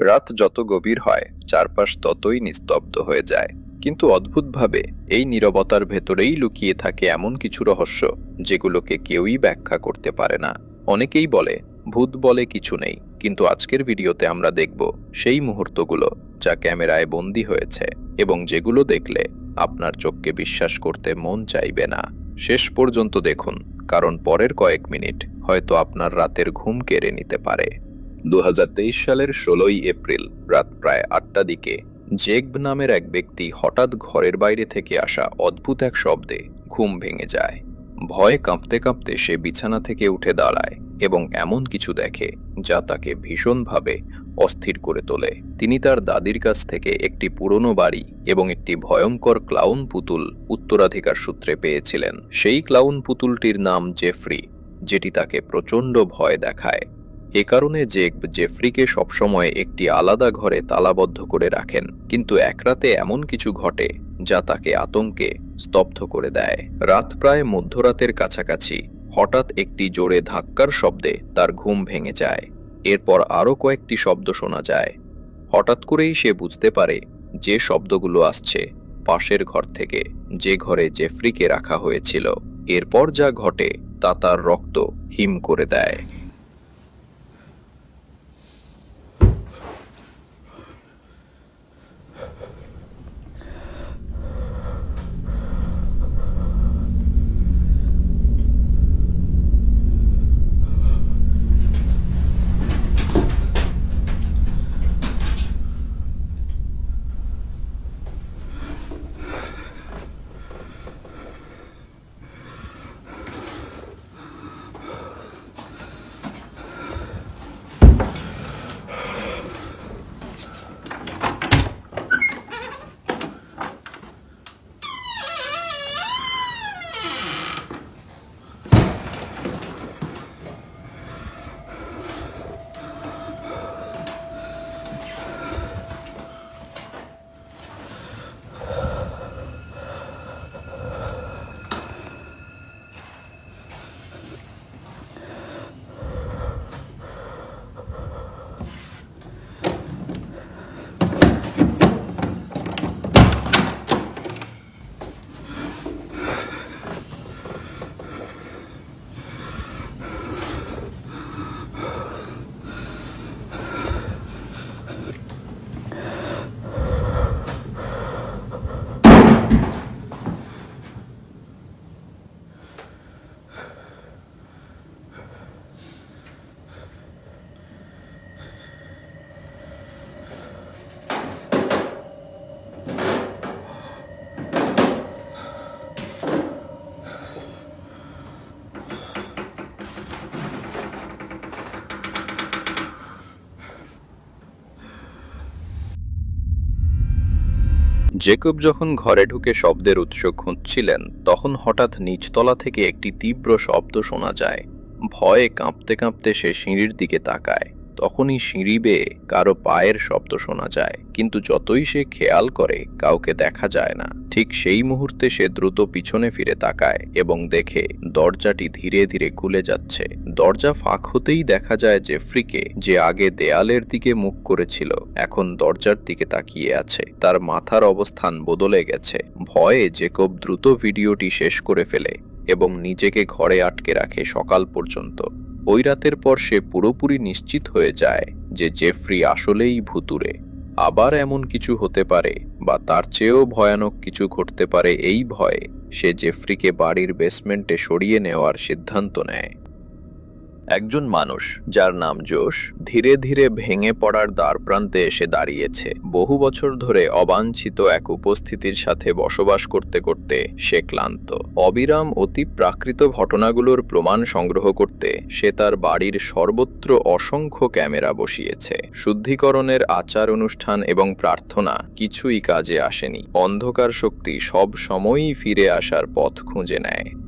রাত যত গভীর হয়, চারপাশ ততই নিস্তব্ধ হয়ে যায়। কিন্তু অদ্ভুতভাবে, এই নীরবতার ভেতরেই লুকিয়ে থাকে এমন কিছু রহস্য, যেগুলোকে কেউই ব্যাখ্যা করতে পারে না। অনেকেই বলে, ভূত বলে কিছু নেই। কিন্তু আজকের ভিডিওতে আমরা দেখব সেই মুহূর্তগুলো, যা ক্যামেরায় বন্দী হয়েছে এবং যেগুলো দেখলে আপনার চোখকে বিশ্বাস করতে মন চাইবে না। শেষ পর্যন্ত দেখুন, কারণ পরের কয়েক মিনিট হয়তো আপনার রাতের ঘুম কেড়ে নিতে পারে। দু হাজার তেইশ সালের ষোলোই এপ্রিল, রাত প্রায় আটটা দিকে জেগব নামের এক ব্যক্তি হঠাৎ ঘরের বাইরে থেকে আসা অদ্ভুত এক শব্দে ঘুম ভেঙে যায়। ভয়ে কাঁপতে কাঁপতে সে বিছানা থেকে উঠে দাঁড়ায় এবং এমন কিছু দেখে যা তাকে ভীষণভাবে অস্থির করে তোলে। তিনি তার দাদির কাছ থেকে একটি পুরনো বাড়ি এবং একটি ভয়ঙ্কর ক্লাউন পুতুল উত্তরাধিকার সূত্রে পেয়েছিলেন। সেই ক্লাউন পুতুলটির নাম জেফ্রি, যেটি তাকে প্রচণ্ড ভয় দেখায়। এ কারণে জেক জেফ্রিকে সবসময় একটি আলাদা ঘরে তালাবদ্ধ করে রাখেন, কিন্তু এক রাতে এমন কিছু ঘটে যা তাকে আতঙ্কে স্তব্ধ করে দেয়। রাত প্রায় মধ্যরাতের কাছাকাছি, হঠাৎ একটি জোরে ধাক্কার শব্দে তার ঘুম ভেঙে যায়। এরপর আরও কয়েকটি শব্দ শোনা যায়। হঠাৎ করেই সে বুঝতে পারে যে শব্দগুলো আসছে পাশের ঘর থেকে, যে ঘরে জেফ্রিকে রাখা হয়েছিল। এরপর যা ঘটে তা তার রক্ত হিম করে দেয়। জেকব যখন ঘরে ঢুকে শব্দের উৎস খুঁজছিলেন, তখন হঠাৎ নিচতলা থেকে একটি তীব্র শব্দ শোনা যায়। ভয়ে কাঁপতে কাঁপতে সে সিঁড়ির দিকে তাকায়। তখনই সিঁড়ি বেয়ে কারও পায়ের শব্দ শোনা যায়, কিন্তু যতই সে খেয়াল করে, কাউকে দেখা যায় না। ঠিক সেই মুহূর্তে সে দ্রুত পিছনে ফিরে তাকায় এবং দেখে দরজাটি ধীরে ধীরে খুলে যাচ্ছে। দরজা ফাঁক হতেই দেখা যায় জেফ্রিকে, যে আগে দেয়ালের দিকে মুখ করেছিল। এখন দরজার দিকে তাকিয়ে আছে। তার মাথার অবস্থান বদলে গেছে। ভয়ে জেকব দ্রুত ভিডিওটি শেষ করে ফেলে এবং নিজেকে ঘরে আটকে রাখে সকাল পর্যন্ত। ওই রাতের পর সে পুরোপুরি নিশ্চিত হয়ে যায় যে জেফ্রি আসলেই ভুতুরে আবার এমন কিছু হতে পারে বা তার চেয়েও ভয়ানক কিছু ঘটতে পারে এই ভয়ে সে জেফ্রিকে বাড়ির বেসমেন্টে সরিয়ে নেওয়ার সিদ্ধান্ত নেয়। একজন মানুষ, যার নাম জোশ, ধীরে ধীরে ভেঙে পড়ার দ্বারপ্রান্তে এসে দাঁড়িয়েছে। বহু বছর ধরে অবাঞ্ছিত এক উপস্থিতির সাথে বসবাস করতে করতে সে ক্লান্ত। অবিরাম অতি প্রাকৃত ঘটনাগুলোর প্রমাণ সংগ্রহ করতে সে তার বাড়ির সর্বত্র অসংখ্য ক্যামেরা বসিয়েছে। শুদ্ধিকরণের আচার অনুষ্ঠান এবং প্রার্থনা কিছুই কাজে আসেনি। অন্ধকার শক্তি সব সময়ই ফিরে আসার পথ খুঁজে নেয়।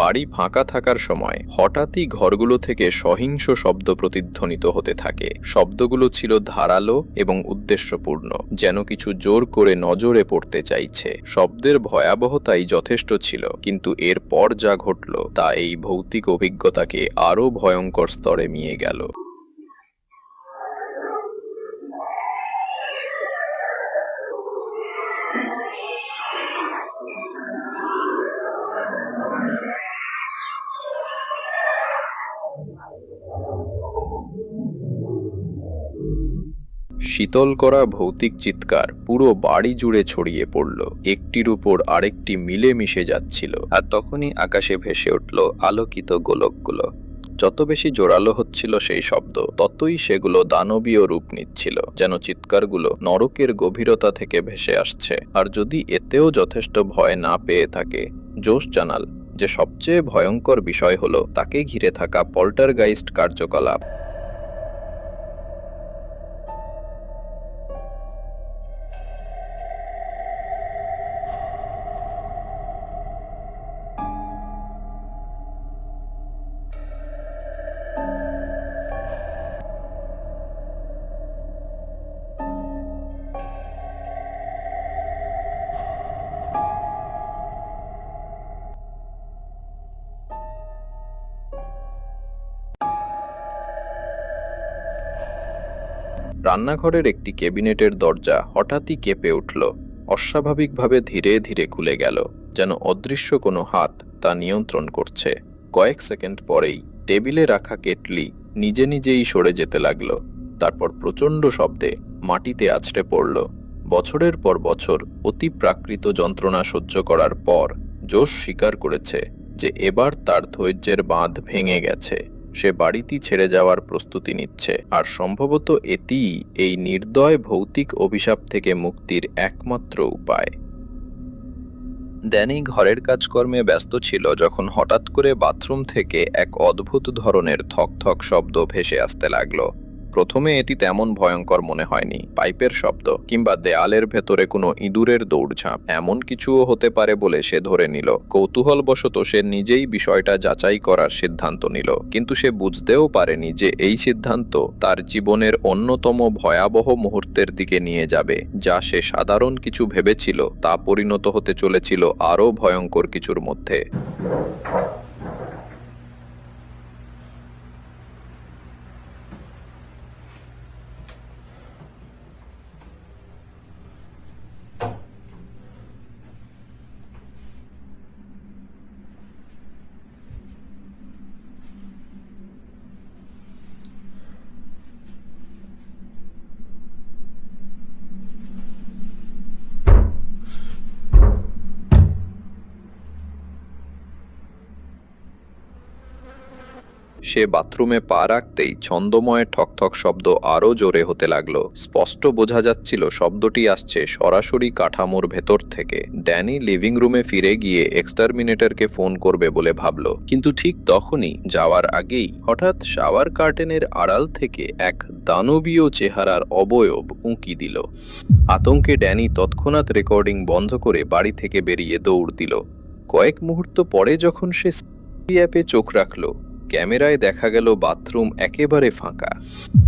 বাড়ি ফাঁকা থাকার সময় হঠাৎই ঘরগুলো থেকে সহিংস শব্দ প্রতিধ্বনিত হতে থাকে। শব্দগুলো ছিল ধারালো এবং উদ্দেশ্যপূর্ণ, যেন কিছু জোর করে নজরে পড়তে চাইছে। শব্দের ভয়াবহতাই যথেষ্ট ছিল, কিন্তু এর পর যা ঘটল তা এই ভৌতিক অভিজ্ঞতাকে আরও ভয়ঙ্কর স্তরে নিয়ে গেল। শীতল করা ভৌতিক চিৎকার পুরো বাড়ি জুড়ে ছড়িয়ে পড়ল। একটির উপর আরেকটি মিলে মিশে যাচ্ছিল। আর তখনই আকাশে ভেসে উঠল আলোকিত গোলকগুলো। যত বেশি জোরালো হচ্ছিল সেই শব্দ, ততই সেগুলো দানবীয় রূপ নিচ্ছিল, যেন চিৎকারগুলো নরকের গভীরতা থেকে ভেসে আসছে। আর যদি এতেও যথেষ্ট ভয় না পেয়ে থাকে, জোশ জানাল যে সবচেয়ে ভয়ঙ্কর বিষয় হলো তাকে ঘিরে থাকা পল্টারগাইস্ট কার্যকলাপ। রান্নাঘরের একটি ক্যাবিনেটের দরজা হঠাৎই কেঁপে উঠল। অস্বাভাবিকভাবে ধীরে ধীরে খুলে গেল, যেন অদৃশ্য কোনো হাত তা নিয়ন্ত্রণ করছে। কয়েক সেকেন্ড পরেই টেবিলে রাখা কেটলি নিজে নিজেই সরে যেতে লাগল। তারপর প্রচণ্ড শব্দে মাটিতে আছড়ে পড়ল। বছরের পর বছর অতি প্রাকৃত যন্ত্রণা সহ্য করার পর জোশ স্বীকার করেছে যে এবার তার ধৈর্যের বাঁধ ভেঙে গেছে। সে বাড়িটি ছেড়ে যাওয়ার প্রস্তুতি নিচ্ছে। আর সম্ভবত এটিই এই নির্দয় ভৌতিক অভিশাপ থেকে মুক্তির একমাত্র উপায়। ড্যানি ঘরের কাজকর্মে ব্যস্ত ছিল যখন হঠাৎ করে বাথরুম থেকে এক অদ্ভুত ধরনের থকথক শব্দ ভেসে আসতে লাগল। প্রথমে এটি তেমন ভয়ঙ্কর মনে হয়নি, পাইপের শব্দ, কিংবা দেয়ালের ভেতরে কোনো ইঁদুরের দৌড়ঝাঁপ। এমন কিছুও হতে পারে বলে সে ধরে নিল। কৌতূহলবশত সে নিজেই বিষয়টা যাচাই করার সিদ্ধান্ত নিল, কিন্তু সে বুঝতেও পারেনি যে এই সিদ্ধান্ত তার জীবনের অন্যতম ভয়াবহ মুহূর্তের দিকে নিয়ে যাবে, যা সে সাধারণ কিছু ভেবেছিল, তা পরিণত হতে চলেছিল আরও ভয়ঙ্কর কিছুর মধ্যে। সে বাথরুমে পা রাখতেই ছন্দময় ঠকঠক শব্দ আরও জোরে হতে লাগল। স্পষ্ট বোঝা যাচ্ছিল শব্দটি আসছে সরাসরি কাঠামোর ভেতর থেকে। ড্যানি লিভিং রুমে ফিরে গিয়ে এক্সটারমিনেটরকে ফোন করবে বলে ভাবল। কিন্তু ঠিক তখনই যাওয়ার আগেই হঠাৎ শাওয়ার কার্টেনের আড়াল থেকে এক দানবীয় চেহারার অবয়ব উঁকি দিল। আতঙ্কে ড্যানি তৎক্ষণাৎ রেকর্ডিং বন্ধ করে বাড়ি থেকে বেরিয়ে দৌড় দিল। কয়েক মুহূর্ত পরে যখন সে অ্যাপে চোখ রাখল ক্যামেরায় দেখা গেল বাথরুম একেবারে ফাঁকা।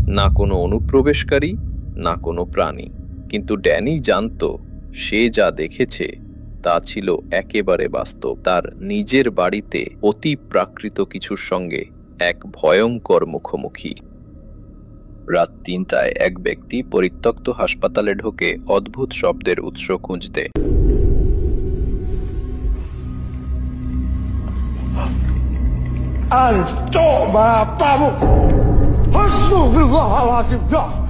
না কোনো অনুপ্রবেশকারী, না কোনো প্রাণী। কিন্তু ড্যানি জানত, সে যা দেখেছে, তা ছিল একেবারে বাস্তব। তার নিজের বাড়িতে অতি প্রাকৃত কিছুর সঙ্গে এক ভয়ঙ্কর মুখোমুখি। রাত তিনটায় এক ব্যক্তি পরিত্যক্ত হাসপাতালে ঢোকে অদ্ভুত শব্দের উৎস খুঁজতে। أنتم مطعم حسبي الله العظيم يا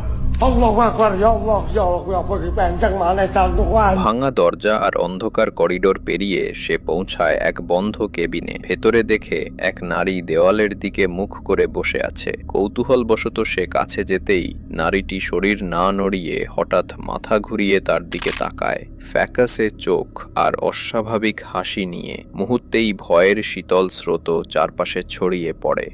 ভাঙা দরজা আর অন্ধকার করিডোর পেরিয়ে সে পৌঁছায় এক বন্ধ কেবিনে ভেতরে দেখে এক নারী দেওয়ালের দিকে মুখ করে বসে আছে কৌতূহল কৌতূহলবশত সে কাছে যেতেই নারীটি শরীর না নড়িয়ে হঠাৎ মাথা ঘুরিয়ে তার দিকে তাকায় ফ্যাকাসে চোখ আর অস্বাভাবিক হাসি নিয়ে মুহূর্তেই ভয়ের শীতল স্রোত চারপাশে ছড়িয়ে পড়ে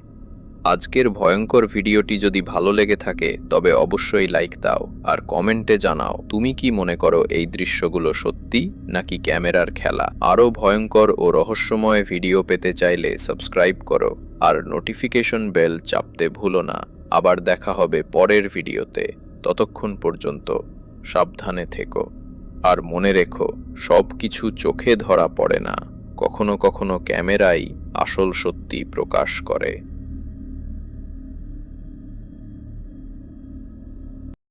আজকের ভয়ঙ্কর ভিডিওটি যদি ভালো লেগে থাকে, তবে অবশ্যই লাইক দাও আর কমেন্টে জানাও তুমি কি মনে করো এই দৃশ্যগুলো সত্যি নাকি ক্যামেরার খেলা। আরও ভয়ঙ্কর ও রহস্যময় ভিডিও পেতে চাইলে সাবস্ক্রাইব করো আর নোটিফিকেশন বেল চাপতে ভুলো না। আবার দেখা হবে পরের ভিডিওতে। ততক্ষণ পর্যন্ত সাবধানে থেকো। আর মনে রেখো সব কিছু চোখে ধরা পড়ে না। কখনো কখনো ক্যামেরাই আসল সত্যি প্রকাশ করে।